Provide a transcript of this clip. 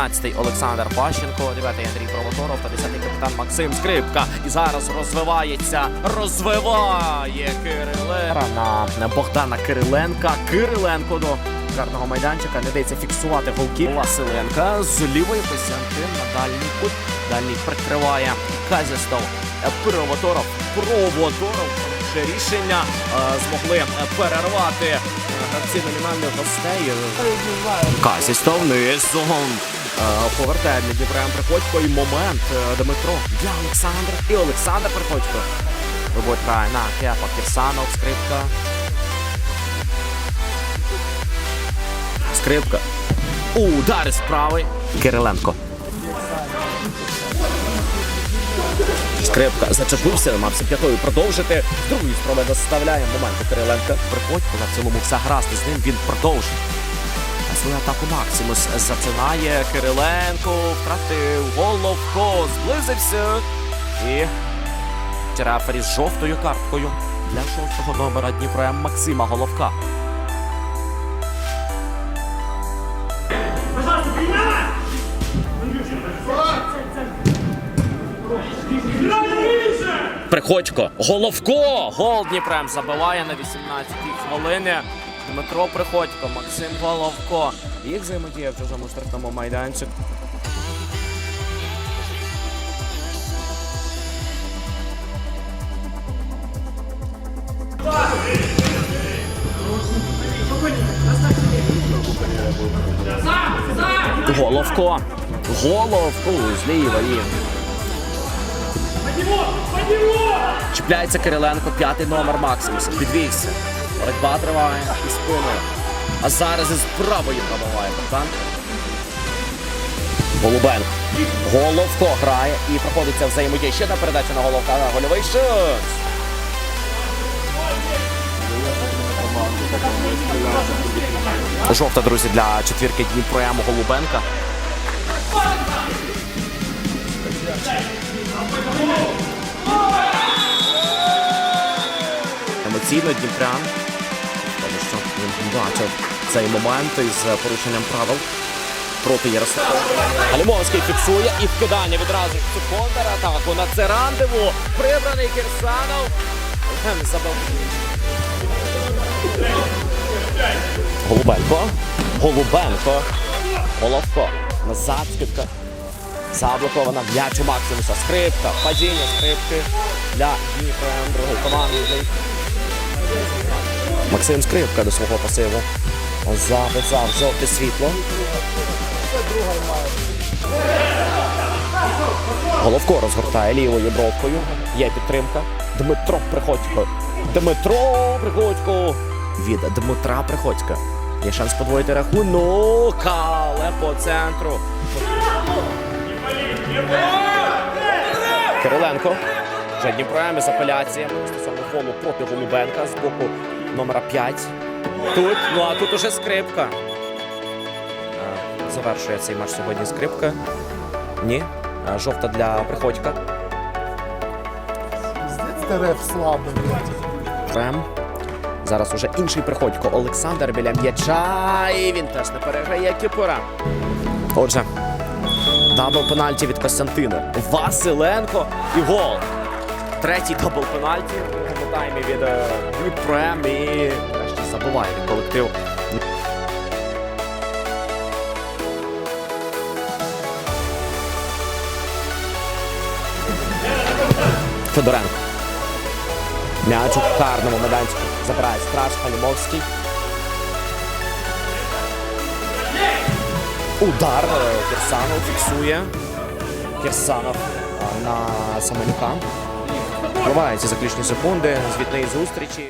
15-й Олександр Пащенко, 9-й Андрій Провоторов та 10-й капітан Максим Скрипка. І зараз розвивається, розвиває Кириле на Богдана Кириленка. Кириленко до карного майданчика не дається фіксувати голки Василенка з лівої Костянтин на дальній кут. Дальній прикриває Казістов. Провоторов. Провоторов. Ще рішення е, змогли е, перервати е, гравці номінальних гостей. Казістов низом. Е, Повертає для Приходько і момент е, Дмитро для Олександра. І Олександр Приходько. Виборка на Кепа Кірсанов, скрипка. Скрипка. Удар з правий. Кириленко. Скрипка зачепився, намагався п'ятою продовжити. З другої спроби доставляє моменту Кириленка. Приходько на цілому все гаразд з ним він продовжить. Свою атаку Максимус зацинає Кириленко, втратив головко, зблизився. І Черафері з жовтою карткою для шостого номера Дніпра Максима Головка. Приходько, Головко! Гол Дніпрем забиває на 18-й хвилині. Дмитро Приходько, Максим Головко. Їх взаємодія в чужому штрафному майданчику. Головко. Головко зліва він. Чіпляється Кириленко, п'ятий номер Максимуса. Підвівся. Боротьба триває і спиною. А зараз із правої пробиває Богдан. Голубенко. Головко грає і проходиться взаємодія. Ще одна передача на головка. Гольовий шут. Жовта, друзі, для четвірки Дніпрему Голубенка. Емоційно Дніпрян. Бачив цей момент із порушенням правил проти Ярослава. Галімовський фіксує і вкидання відразу цю контратаку на це рандеву. Прибраний Кирсанов. Голубенко. Голубенко. Головко. Назад скидка. Заблокована м'яч у Максимуса. Скрипка. Падіння скрипки для Дніпра другої команди. Максим Скрипка до свого пасиву. Записав жовте світло. Головко розгортає лівою бровкою. Є підтримка. Дмитро Приходько. Дмитро Приходько. Від Дмитра Приходька. Є шанс подвоїти рахунок, але по центру. Кириленко. Вже Дніпрем з апеляціями стосовно фолу проти Голубенка з боку номера 5. Тут, ну а тут уже скрипка. Завершує цей матч сьогодні скрипка. Ні. Жовта для Приходька. Слабий. Прем. Зараз уже інший Приходько. Олександр біля м'яча. І він теж не переграє кіпора. Отже, дабл пенальті від Костянтина. Василенко і гол. Третій дабл пенальті таймі від е, Дніпрем і нарешті забуває від колектив. Федоренко. М'яч у карному майданчику забирає страж Халімовський. Удар е, Кірсанов фіксує. Кірсанов е, на Самолюка. Тривають заключні секунди звітної зустрічі.